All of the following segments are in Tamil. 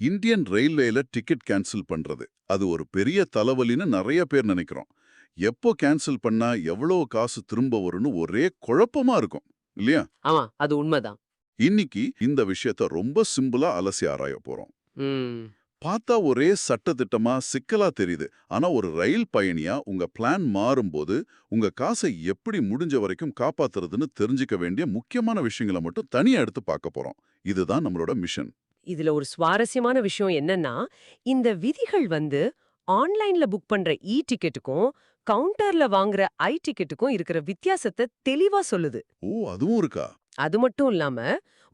இந்தியன் ரயில்வேல டிக்கெட் கேன்சல் பண்றது. அது ஒரு பெரிய தலைவலின்னு நிறைய பேர் நினைக்கிறோம். எப்போ கேன்சல் பண்ணா எவ்வளவு காசு திரும்ப வரும்னு ஒரே குழப்பமா இருக்கும். இல்லையா? ஆமா அது உண்மைதான். இன்னைக்கு இந்த விஷயத்த ரொம்ப சிம்பிளா அலசி ஆராய போறோம். பார்த்தா ஒரே சட்டத்திட்டமா சிக்கலா தெரியுது. ஆனா ஒரு ரயில் பயணியா உங்க பிளான் மாறும்போது உங்க காசை எப்படி முடிஞ்ச வரைக்கும் காப்பாத்துறதுன்னு தெரிஞ்சுக்க வேண்டிய முக்கியமான விஷயங்களை மட்டும் தனியா எடுத்து பார்க்க போறோம். இதுதான் நம்மளோட மிஷன். இதுல ஒரு சுவாரஸ்யமான விஷயம் என்னன்னா இந்த விதிகள் வந்து ஆன்லைன்ல புக் பண்ற இ டிக்கெட்டுக்கும் கவுண்டர்ல வாங்குற ஐ டிக்கெட்டுக்கும் இருக்கிற வித்தியாசத்தை தெளிவா சொல்லுது. ஓ அதுவும் இருக்கா? அது மட்டும் இல்லாம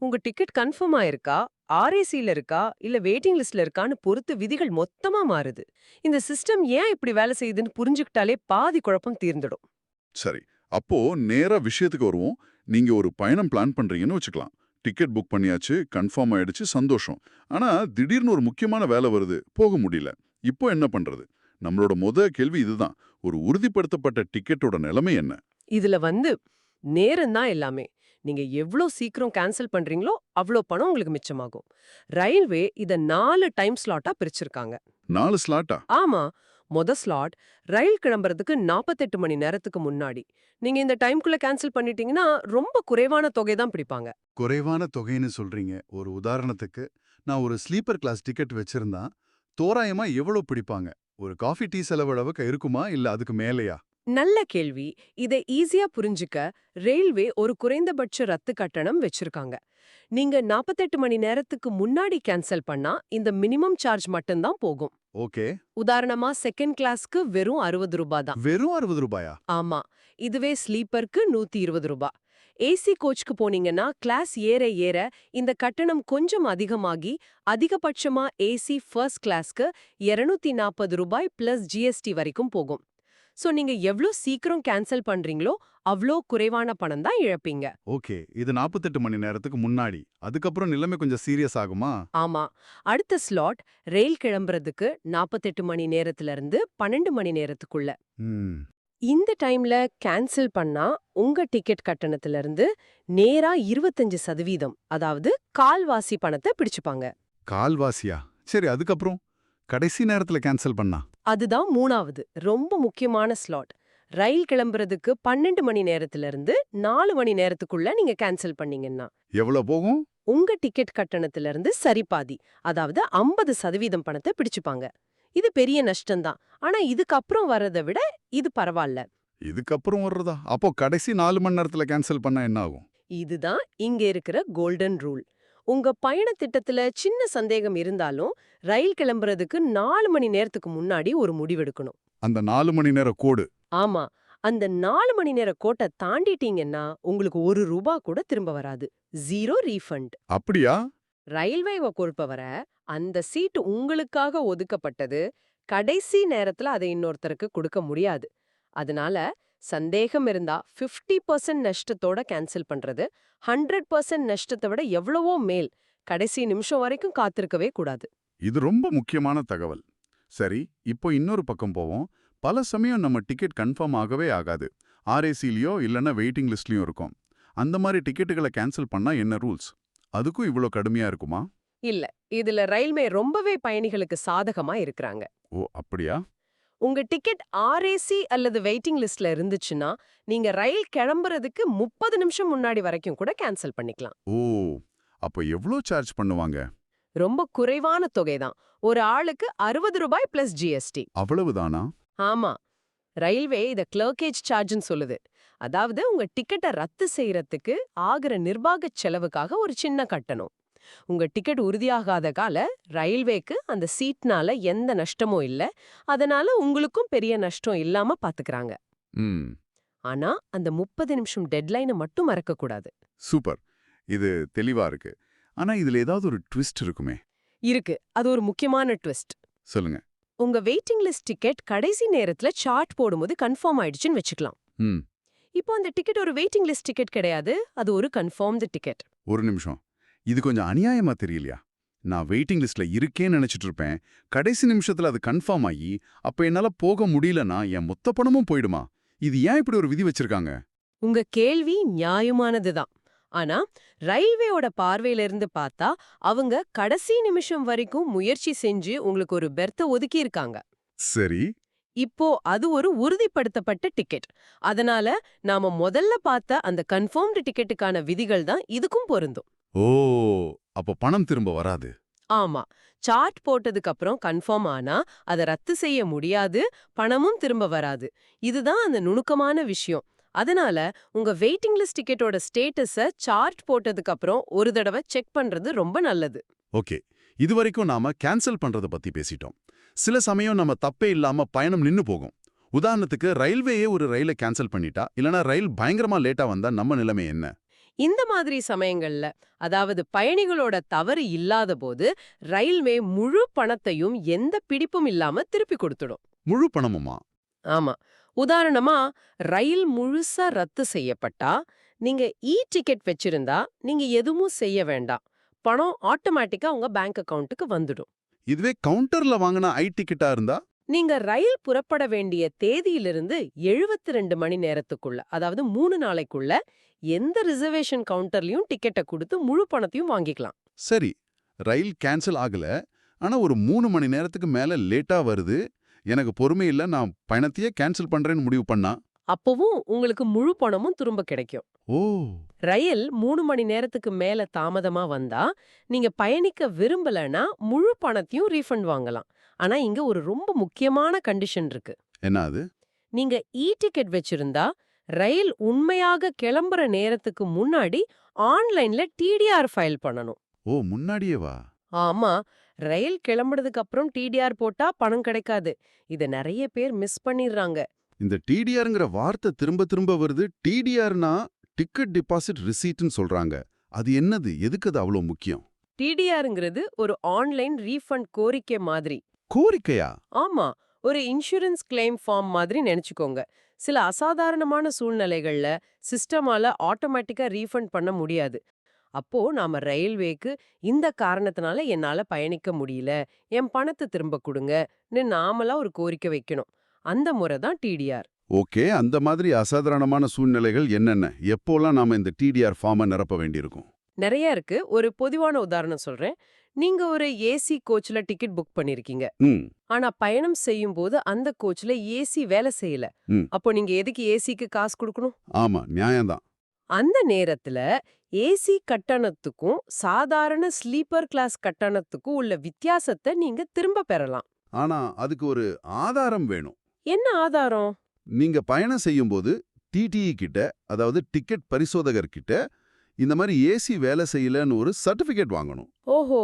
உங்க டிக்கெட் கன்ஃபார்ம் ஆயிருக்கா? ஆர்ஏசில இருக்கா? இல்ல வெயிட்டிங் லிஸ்ட்ல இருக்கான்னு பொறுத்து விதிகள் மொத்தமா மாறுது. இந்த சிஸ்டம் ஏன் இப்படி வேலை செய்யுதுன்னு புரிஞ்சுக்கிட்டாலே பாதி குழப்பம் தீர்ந்துடும். சரி அப்போ நேரா விஷயத்துக்கு வருவோம். நீங்க ஒரு பயணம் பிளான் பண்றீங்கன்னு வச்சுக்கலாம். டிக்கெட் புக் பண்ணியாச்சு கன்ஃபார்ம் ஆயிடுச்சு சந்தோஷம். ஆனா திடீர்னு ஒரு முக்கியமான வேலை வருது போக முடியல. இப்போ என்ன பண்றது? நம்மளோட முத கேள்வி இதுதான். ஒரு உறுதிப்படுத்தப்பட்ட டிக்கெட்டோட நிலைமை என்ன? இதுல வந்து நேரம் தான் எல்லாமே. நீங்க எவ்ளோ சீக்கிரம் கேன்சல் பண்றீங்களோ அவ்ளோ பணம் உங்களுக்கு மிச்சமாகும். ரயில்வே இத நாலு டைம் ஸ்லாட்டா பிரிச்சிருக்காங்க. நாலு ஸ்லாட்டா ஆமா. மொத ஸ்லாட் ரயில் கிளம்புறதுக்கு 48 மணி நேரத்துக்கு முன்னாடி. நீங்க இந்த டைம்குள்ள கேன்சல் பண்ணிட்டீங்கன்னா ரொம்ப குறைவான தொகை தான் பிடிப்பாங்க. குறைவான தொகைன்னு சொல்றீங்க. ஒரு உதாரணத்துக்கு நான் ஒரு ஸ்லீப்பர் கிளாஸ் டிக்கெட் வச்சிருந்தா தோராயமா எவ்வளவு பிடிப்பாங்க? ஒரு காஃபி டீ செலவளவுக்கு இருக்குமா? இல்ல அதுக்கு மேலையா? நல்ல கேள்வி. இதை ஈஸியா புரிஞ்சுக்க ரயில்வே ஒரு குறைந்தபட்ச ரத்து கட்டணம் வச்சிருக்காங்க. நீங்க 48 மணி நேரத்துக்கு முன்னாடி கேன்சல் பண்ணா இந்த மினிமம் சார்ஜ் மட்டும்தான் போகும். ஓகே. உதாரணமா செகண்ட் கிளாஸ்க்கு வெறும் அறுபது ரூபாய் தான். வெறும் அறுபது ரூபாயா? ஆமா. இதுவே ஸ்லீப்பருக்கு நூத்தி இருபது ரூபாய் ஏசி கோச்க்கு போனீங்கன்னா கிளாஸ் ஏற ஏற இந்த கட்டணம் கொஞ்சம் அதிகமாகி அதிகபட்சமா ஏசி ஃபர்ஸ்ட் கிளாஸ்க்கு 240 நாற்பது ரூபாய் பிளஸ் ஜிஎஸ்டி வரைக்கும் போகும். சோ நீங்க எவ்ளோ சீக்கிரம் கேன்சல் பண்றீங்களோ அவ்ளோ குறைவான பணம் தான் இழப்பீங்க. ஓகே இது 48 மணி நேரத்துக்கு முன்னாடி. அதுக்கப்புறம் நிலைமை கொஞ்சம் சீரியஸ் ஆகுமா? ஆமா. அடுத்த ஸ்லாட் ரயில் கிளம்புறதுக்கு 48 மணி நேரத்துல இருந்து 12 மணி நேரத்துக்குள்ள. ம். இந்த டைம்ல கேன்சல் பண்ணா உங்க டிக்கெட் கட்டணத்துல இருந்து நேரா இருபத்தஞ்சு சதவீதம் அதாவது கால்வாசி பணத்தை பிடிச்சுப்பாங்க. கால்வாசியா? சரி அதுக்கப்புறம்? கடைசி நேரத்துல கேன்சல் பண்ணா? அதுதான் மூணாவது ரொம்ப முக்கியமான ஸ்லாட் ரயில் கிளம்புறதுக்கு பன்னெண்டு மணி நேரத்துல இருந்து நாலு மணி நேரத்துக்குள்ள நீங்க கேன்சல் பண்ணீங்கன்னா எவ்வளவு போகும்? உங்க டிக்கெட் கட்டணத்துல இருந்து சரிபாதி அதாவது 50% சதவீதம் பணத்தை பிடிச்சுப்பாங்க. இது பெரிய நஷ்டம்தான். ஆனா இதுக்கப்புறம் வர்றதை விட இது பரவாயில்ல. இதுக்கப்புறம் வர்றதா? அப்போ கடைசி நாலு மணி நேரத்துல கேன்சல் பண்ணா என்ன ஆகும்? இதுதான் இங்க இருக்கிற கோல்டன் ரூல் உங்க பயண திட்டத்துல சின்ன சந்தேகம் இருந்தாலும் ரயில் கிளம்புறதுக்கு நாலு மணி நேரத்துக்கு முன்னாடி ஒரு முடிவெடுக்கணும். அந்த நாலு மணி நேர கோடு. ஆமா. அந்த நாலு மணி நேர கோட்டை தாண்டிட்டீங்கன்னா உங்களுக்கு ஒரு ரூபா கூட திரும்ப வராது. Zero refund. அப்படியா? ரயில்வேவை பொறுப்பவரை அந்த சீட்டு உங்களுக்காக ஒதுக்கப்பட்டது கடைசி நேரத்துல அதை இன்னொருத்தருக்கு கொடுக்க முடியாது. அதனால சந்தேகம் இருந்தா 50% பர்சன்ட் நஷ்டத்தோட கேன்சல் பண்றது ஹண்ட்ரட் பர்சன்ட் நஷ்டத்தை விட எவ்வளவோ மேல் கடைசி நிமிஷம் வரைக்கும் காத்திருக்கவே கூடாது. இது ரொம்ப முக்கியமான தகவல். சரி இப்போ இன்னொரு பக்கம் போவோம். பல சமயம் நம்ம டிக்கெட் கன்ஃபார்ம் ஆகவே ஆகாது. ஆர்ஏசிலயோ இல்லைன்னா வெயிட்டிங் லிஸ்ட்லயும் இருக்கும். அந்த மாதிரி டிக்கெட்டுகளை கேன்சல் பண்ணா என்ன ரூல்ஸ்? அதுக்கும் இவ்வளோ கடுமையா இருக்குமா? இல்ல இதுல ரயில்வே ரொம்பவே பயணிகளுக்கு சாதகமா இருக்கிறாங்க. ஓ அப்படியா? உங்க டிக்கெட் ஆர்ஏசி அல்லது வெயிட்டிங் லிஸ்ட்ல இருந்துச்சுன்னா நீங்க ரயில் கிளம்புறதுக்கு முப்பது நிமிஷம் முன்னாடி வரைக்கும் கூட கேன்சல் பண்ணிக்கலாம். ஓ! அப்போ எவ்வளோ சார்ஜ் பண்ணுவாங்க? ரொம்ப குறைவான தொகை தான். ஒரு ஆளுக்கு அறுபது ரூபாய் பிளஸ் ஜிஎஸ்டி. அவ்வளவுதானா? ஆமா. ரயில்வே இத கிளர்கேஜ் சார்ஜ்னு சொல்லுது. அதாவது உங்க டிக்கெட்டை ரத்து செய்யறதுக்கு ஆகிற நிர்வாக செலவுக்காக ஒரு சின்ன கட்டணம். உங்க டிக்கெட் உறுதியாகாத கால ரயில்வேக்கு அந்த சீட்னால எந்த நஷ்டமும் இல்ல. அதனால உங்களுக்கும் பெரிய நஷ்டம் இல்லாம பாத்துக்கறாங்க. ஆனா அந்த முப்பது நிமிஷம் டெட்லைனை மட்டும் மறக்க கூடாது. சூப்பர். இது தெளிவா இருக்கு. ஆனா இதுல ஏதாவது ஒரு ட்விஸ்ட் இருக்குமே? இருக்கு. அது ஒரு முக்கியமான ட்விஸ்ட். சொல்லுங்க. உங்க வெயிட்டிங் லிஸ்ட் டிக்கெட் கடைசி நேரத்துல சார்ட் போடும்போது கன்ஃபார்ம் ஆயிடுச்சுன்னு வச்சுக்கலாம். ம். இப்போ அந்த டிக்கெட் ஒரு வெயிட்டிங் லிஸ்ட் டிக்கெட் கிடையாது. அது ஒரு கன்ஃபார்ம்டு டிக்கெட். ஒரு நிமிஷம். இது கொஞ்சம் அநியாயமா தெரியலையா? நான் வெயிட்டிங் லிஸ்ட்ல இருக்கேன்னு நினைச்சிட்டு இருப்பேன் கடைசி நிமிஷத்துல அது கன்ஃபார்ம் ஆகி அப்ப என்னால போக முடியலனா என் மொத்த பணமும் போயிடுமா? இது ஏன் இப்படி ஒரு விதி வச்சிருக்காங்க? உங்க கேள்வி நியாயமானதுதான். ஆனா ரயில்வேயோட பார்வையில இருந்து பார்த்தா அவங்க கடைசி நிமிஷம் வரைக்கும் முயற்சி செஞ்சு உங்களுக்கு ஒரு பெர்த்த ஒதுக்கி இருக்காங்க சரி. இப்போ அது ஒரு உறுதிப்படுத்தப்பட்ட டிக்கெட் அதனால நாம முதல்ல பார்த்த அந்த கன்ஃபார்ம்டு டிக்கெட்டுக்கான விதிகள் தான் இதுக்கும் பொருந்தும். ஓ அப்ப பணம் திரும்ப வராது. ஆமா. சார்ட் போட்டதுக்கு அப்புறம் கன்ஃபார்ம் ஆனா அதை ரத்து செய்ய முடியாது பணமும் திரும்ப வராது. இதுதான் அந்த நுணுக்கமான விஷயம். அதனால உங்க வெயிட்டிங் லிஸ்ட் டிக்கெட்டோட ஸ்டேட்டஸ சார்ட் போட்டதுக்கு அப்புறம் ஒரு தடவை செக் பண்றது ரொம்ப நல்லது. ஓகே. இதுவரைக்கும் நாம கேன்சல் பண்றத பத்தி பேசிட்டோம். சில சமயம் நம்ம தப்பே இல்லாம பயணம் நின்னு போகும். உதாரணத்துக்கு ரயில்வேயே ஒரு ரயிலை கேன்சல் பண்ணிட்டா இல்லனா ரயில் பயங்கரமா லேட்டா வந்தா நம்ம நிலைமை என்ன? இந்த மாதிரி சமயங்கள்ல அதாவது பயணிகளோட தவறு இல்லாத போது ரயில்வே முழு பணத்தையும் எந்த பிடிப்பும் இல்லாம திருப்பி கொடுத்துடும். முழு பணமுமா? ஆமா. உதாரணமா ரயில் முழுசா ரத்து செய்யப்பட்டா நீங்க இ டிக்கெட் வச்சிருந்தா நீங்க எதுவும் செய்ய வேண்டாம். பணம் ஆட்டோமேட்டிக்கா உங்க பேங்க் அக்கவுண்ட்டுக்கு வந்துடும். இதுவே கவுண்டர்ல வாங்கின ஐ டிக்கெட்டா இருந்தா? நீங்க ரயில் புறப்பட வேண்டிய தேதியிலிருந்து 72 ரெண்டு மணி நேரத்துக்குள்ள அதாவது மூணு நாளைக்குள்ள எந்த ரிசர்வேஷன் கவுண்டர்லயும் டிக்கெட்டை கொடுத்து முழு பணத்தையும் வாங்கிக்கலாம். சரி ரயில் கேன்சல் ஆகல ஆனா ஒரு மூணு மணி நேரத்துக்கு மேல லேட்டா வருது எனக்கு பொறுமை இல்ல நான் பயணத்தையே கேன்சல் பண்றேன்னு முடிவு பண்ணா? அப்பவும் உங்களுக்கு முழு பணமும் திரும்ப கிடைக்கும். ஓ. ரயில் மூணு மணி நேரத்துக்கு மேல தாமதமா வந்தா நீங்க பயணிக்க விரும்பலனா முழு பணத்தையும் ரீஃபண்ட் வாங்கலாம். ஆனா இங்க ஒரு ரொம்ப முக்கியமான கண்டிஷன் இருக்கு. என்ன அது? நீங்க இ டிக்கெட் வச்சிருந்தா ரயில் உண்மையாக கிளம்புற நேரத்துக்கு முன்னாடி ஆன்லைன்ல டிடிஆர் ஃபைல் பண்ணணும். ஓ முன்னாடியே வா. ஆமா ரயில் கிளம்புறதுக்கு அப்புறம் டிடிஆர் போட்டா பணம் கிடைக்காது. இத நிறைய பேர் மிஸ் பண்ணிடுறாங்க. இந்த டிடிஆர்ங்கிற வார்த்தை திரும்ப திரும்ப வருது. டிடிஆர்னா டிக்கெட் டிபாசிட் ரிசீட்னு சொல்றாங்க. அது என்னது? எதுக்கு அது அவ்வளோ முக்கியம்? டிடிஆருங்கிறது ஒரு ஆன்லைன் ரீஃபண்ட் கோரிக்கை மாதிரி. கோரிக்கையா? ஆமா. ஒரு இன்சூரன்ஸ் கிளைம் ஃபார்ம் மாதிரி நினைச்சுக்கோங்க. சில அசாதாரணமான சூழ்நிலைகள்ல சிஸ்டமால ஆட்டோமேட்டிக்கா ரீஃபண்ட் பண்ண முடியாது. அப்போ நாம ரயில்வேக்கு இந்த காரணத்தினால என்னால பயணிக்க முடியல என் பணத்தை திரும்ப கொடுங்கன்னு நாமளா ஒரு கோரிக்கை வைக்கணும். அந்த முறை தான் டிடிஆர் ஓகே. அந்த மாதிரி அசாதாரணமான சூழ்நிலைகள் என்னென்ன? எப்போலாம் நாம இந்த டிடிஆர் ஃபார்மை நிரப்ப வேண்டியிருக்கும்? நிறைய இருக்கு. ஒரு பொதுவான உதாரணம் சொல்றேன். நீங்க ஒரு ஏசி கோச்ல டிக்கெட் புக் பண்ணிருக்கீங்க. ஆனா பயணம் செய்யும் போது அந்த கோச்ல ஏசி வேலை செய்யல. அப்போ நீங்க எதுக்கு ஏசிக்கு காசு கொடுக்கணும்? ஆமா நியாயம்தான் அந்த நேரத்துல ஏசி கட்டணத்துக்கும் சாதாரண ஸ்லீப்பர் கிளாஸ் கட்டணத்துக்கும் உள்ள வித்தியாசத்தை நீங்க திரும்ப பெறலாம். ஆனா அதுக்கு ஒரு ஆதாரம் வேணும். என்ன ஆதாரம்? நீங்க பயணம் செய்யும்போது டிடிஇ கிட்ட அதாவது டிக்கெட் பரிசோதகர் கிட்ட இந்த மாதிரி ஏசி வேலை செய்யலன்னு ஒரு சர்டிபிகேட் வாங்கணும். ஓஹோ.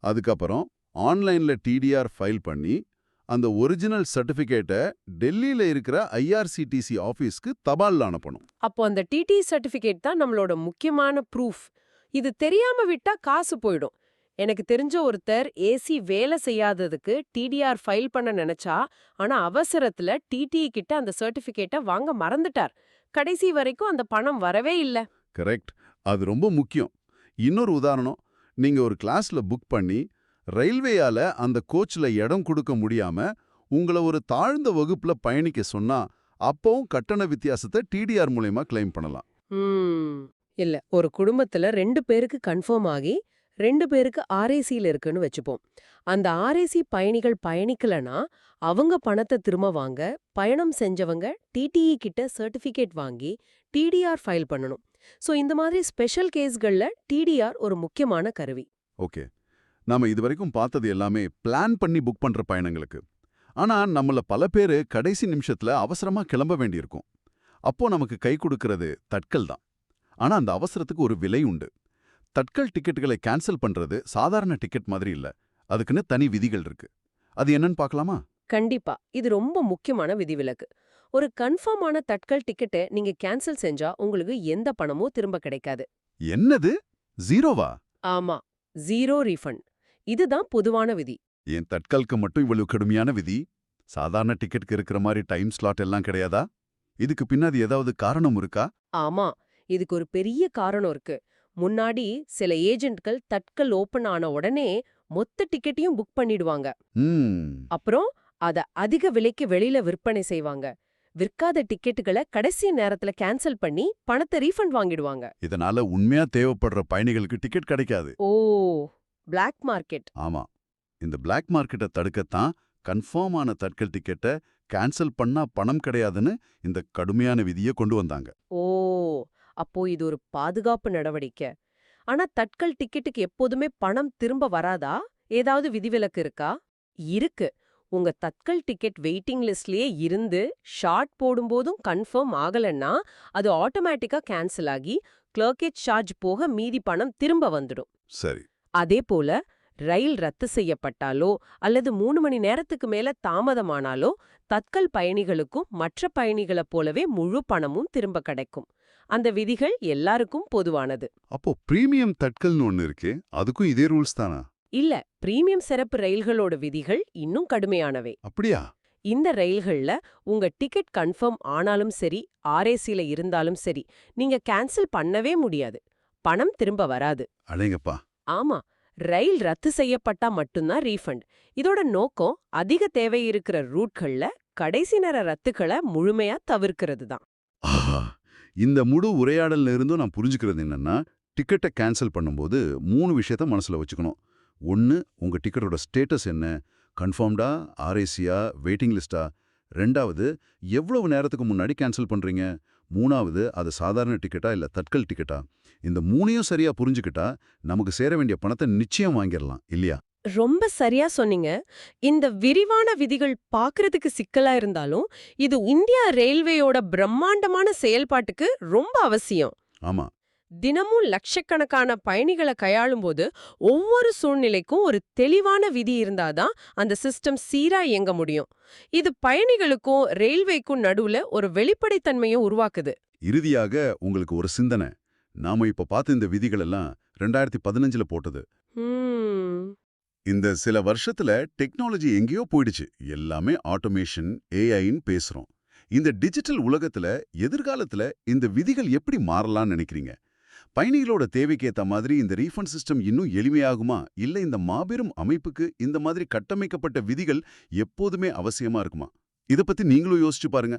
அதுக்கப்புறம் ஆன்லைன்ல டிடிஆர் ஃபைல் பண்ணி அந்த ஒரிஜினல் சர்டிபிகேட்டை டெல்லியில இருக்கிற ஐஆர்சிடிசி ஆபீஸ்க்கு தபால்ல அனுப்பணும். அப்போ அந்த டிடி சர்டிபிகேட் தான் நம்மளோட முக்கியமான ப்ரூஃப் இது தெரியாம விட்டா காசு போயிடும். எனக்கு தெரிஞ்ச ஒருத்தர் ஏசி வேலை செய்யாததுக்கு டிடிஆர் ஃபைல் பண்ண நினைச்சா ஆனா அவசரத்துல டிடி கிட்ட அந்த சர்டிபிகேட்டை வாங்க மறந்துட்டார். கடைசி வரைக்கும் அந்த பணம் வரவே இல்ல. கரெக்ட் அது ரொம்ப முக்கியம். இன்னொரு உதாரணம் நீங்க ஒரு கிளாஸ்ல புக் பண்ணி ரயில்வேயால அந்த கோச்ல இடம் கொடுக்க முடியாம உங்கள ஒரு தாழ்ந்த வகுப்புல பயணிக்க சொன்னா அப்பவும் கட்டண வித்தியாசத்தை டிடிஆர் மூலயமா கிளைம் பண்ணலாம். இல்ல ஒரு குடும்பத்துல ரெண்டு பேருக்கு கன்ஃபார்ம் ஆகி ரெண்டு பேருக்கு ஆர்ஏசியில் இருக்குன்னு வச்சுப்போம். அந்த ஆர்ஏசி பயணிகள் பயணிக்கலனா அவங்க பணத்தை திரும்ப வாங்க பயணம் செஞ்சவங்க டிடிஇ கிட்ட சர்டிபிகேட் வாங்கி டிடிஆர் ஃபைல் பண்ணணும். சோ இந்த மாதிரி ஸ்பெஷல் கேஸ்கள்ல டிடிஆர் ஒரு முக்கியமான கருவி. ஓகே. நாம இதுவரைக்கும் பார்த்தது எல்லாமே பிளான் பண்ணி புக் பண்ற பயணங்களுக்கு. ஆனா நம்மள பல பேரு கடைசி நிமிஷத்துல அவசரமா கிளம்ப வேண்டியிருக்கும். அப்போ நமக்கு கை கொடுக்கறது தட்கல் தான். ஆனா அந்த அவசரத்துக்கு ஒரு விலை உண்டு. தட்கல் டிக்கெட்டுகளை கேன்சல் பண்றது சாதாரண டிக்கெட் மாதிரி இல்ல. அதுக்குன்னு தனி விதிகள் இருக்கு. அது என்னன்னு பார்க்கலாமா? கண்டிப்பா. இது ரொம்ப முக்கியமான விதிவிலக்கு. ஒரு கன்ஃபார்மான தட்கல் டிக்கெட்டை நீங்க கேன்சல் செஞ்சா உங்களுக்கு எந்த பணமும் திரும்ப கிடைக்காது. என்னது? ஜீரோவா ஆமா ஜீரோ ரீஃபண்ட் இதுதான் பொதுவான விதி. என் தட்கலுக்கு மட்டும் இவ்வளவு கடுமையான விதி? சாதாரண டிக்கெட்டுக்கு இருக்கிற மாதிரி டைம் ஸ்லாட் எல்லாம் கிடையாதா? இதுக்கு பின்னாடி ஏதாவது காரணம் இருக்கா? ஆமா இதுக்கு ஒரு பெரிய காரணம் இருக்கு. முன்னாடி சில ஏஜென்ட்கள் தட்கல் ஓபன் ஆன உடனே மொத்த டிக்கெட்டையும் புக் பண்ணிடுவாங்க. அப்புறம் அத அதிக விலைக்கு வெளியில விற்பனை செய்வாங்க. விற்காத டிக்கெட்டுகளை கடைசி நேரத்துல கேன்சல் பண்ணி பணத்தை ரீஃபண்ட் வாங்கிடுவாங்க. இதனால உண்மையா தேவைப்படுற பயணிகளுக்கு டிக்கெட் கிடைக்காது. ஓ பிளாக் மார்க்கெட் ஆமா. இந்த பிளாக் மார்க்கெட்டை தடுக்கத்தான் கன்ஃபார்ம் ஆன தட்கல் டிக்கெட்டை கேன்சல் பண்ணா பணம் கிடையாதுன்னு இந்த கடுமையான விதியை கொண்டு வந்தாங்க. ஓ அப்போ இது ஒரு பாதுகாப்பு நடவடிக்கை. ஆனா தட்கல் டிக்கெட்டுக்கு எப்போதுமே பணம் திரும்ப வராதா? ஏதாவது விதிவிலக்கு இருக்கா? இருக்கு. உங்க தட்கல் டிக்கெட் வெயிட்டிங் லிஸ்ட்லயே இருந்து ஷார்ட் போடும்போதும் கன்ஃபார்ம் ஆகலன்னா அது ஆட்டோமேட்டிக்கா கேன்சல் ஆகி கிளர்க்கேஜ் சார்ஜ் போக மீதி பணம் திரும்ப வந்துடும். சரி. அதே போல ரயில் ரத்து செய்யப்பட்டாலோ அல்லது மூணு மணி நேரத்துக்கு மேல தாமதமானாலோ தட்கல் பயணிகளுக்கும் மற்ற பயணிகளைப் போலவே முழு பணமும் திரும்ப கிடைக்கும். அந்த விதிகள் எல்லாருக்கும் பொதுவானது. அப்போ பிரீமியம் தட்கல்னு ஒன்னு இருக்கே அதுக்கும் இதே ரூல்ஸ் தானா? இல்ல பிரீமியம் சிறப்பு ரயில்களோட விதிகள் இன்னும் கடுமையானவை. அப்படியா? இந்த ரயில்கள்ல உங்க டிக்கெட் கன்ஃபார்ம் ஆனாலும் சரி ஆர்ஏசில இருந்தாலும் சரி நீங்க கேன்சல் பண்ணவே முடியாது. பணம் திரும்ப வராது. அடேங்கப்பா. ஆமா ரயில் ரத்து செய்யப்பட்டா மட்டும்தான் ரீஃபண்ட். இதோட நோக்கம் அதிக தேவை இருக்கிற ரூட்கள்ல கடைசி நேர ரத்துக்களை முழுமையா தவிர்க்கிறது தான் இந்த முழு உரையாடல்ல இருந்தும் நான் புரிஞ்சுக்கிறது என்னன்னா டிக்கெட்டை கேன்சல் பண்ணும்போது மூணு விஷயத்த மனசுல வச்சுக்கணும். ஒன்னு உங்க டிக்கெட்டோட ஸ்டேட்டஸ் என்ன? கன்ஃபார்ம்டா ஆர்ஏசியா வெயிட்டிங் லிஸ்டா ரெண்டாவது எவ்வளவு நேரத்துக்கு முன்னாடி கேன்சல் பண்றீங்க? மூணாவது அது சாதாரண டிக்கெட்டா இல்ல தட்கல் டிக்கெட்டா இந்த மூணையும் சரியா புரிஞ்சுக்கிட்டா நமக்கு சேர வேண்டிய பணத்தை நிச்சயம் வாங்கிடலாம் இல்லையா? ரொம்ப சரியா சொன்னீங்க. இந்த விரிவான விதிகள் பாக்குறதுக்கு சிக்கலா இருந்தாலும் இது இந்தியா ரயில்வேயோட பிரம்மாண்டமான செயல்பாட்டுக்கு ரொம்ப அவசியம். ஆமா. தினமும் லட்சக்கணக்கான பயணிகளை கையாளும்போது ஒவ்வொரு சூழ்நிலைக்கும் ஒரு தெளிவான விதி இருந்தாதான் அந்த சிஸ்டம் சீரா இயங்க முடியும். இது பயணிகளுக்கும் ரயில்வேக்கும் நடுவுல ஒரு வெளிப்படைத்தன்மையை உருவாக்குது. இறுதியாக உங்களுக்கு ஒரு சிந்தனை. நாம இப்ப பார்த்த இந்த விதிகள் எல்லாம் ரெண்டாயிரத்தி பதினஞ்சுல போட்டது. இந்த சில வருஷத்துல டெக்னாலஜி எங்கேயோ போயிடுச்சு. எல்லாமே ஆட்டோமேஷன் ஏஐன்னு பேசுறோம். இந்த டிஜிட்டல் உலகத்துல எதிர்காலத்துல இந்த விதிகள் எப்படி மாறலாம்னு நினைக்கிறீங்க? பயணிகளோட தேவைக்கேற்ற மாதிரி இந்த ரீஃபண்ட் சிஸ்டம் இன்னும் எளிமையாகுமா? இல்ல இந்த மாபெரும் அமைப்புக்கு இந்த மாதிரி கட்டமைக்கப்பட்ட விதிகள் எப்போதுமே அவசியமா இருக்குமா? இத பத்தி நீங்களும் யோசிச்சு பாருங்க.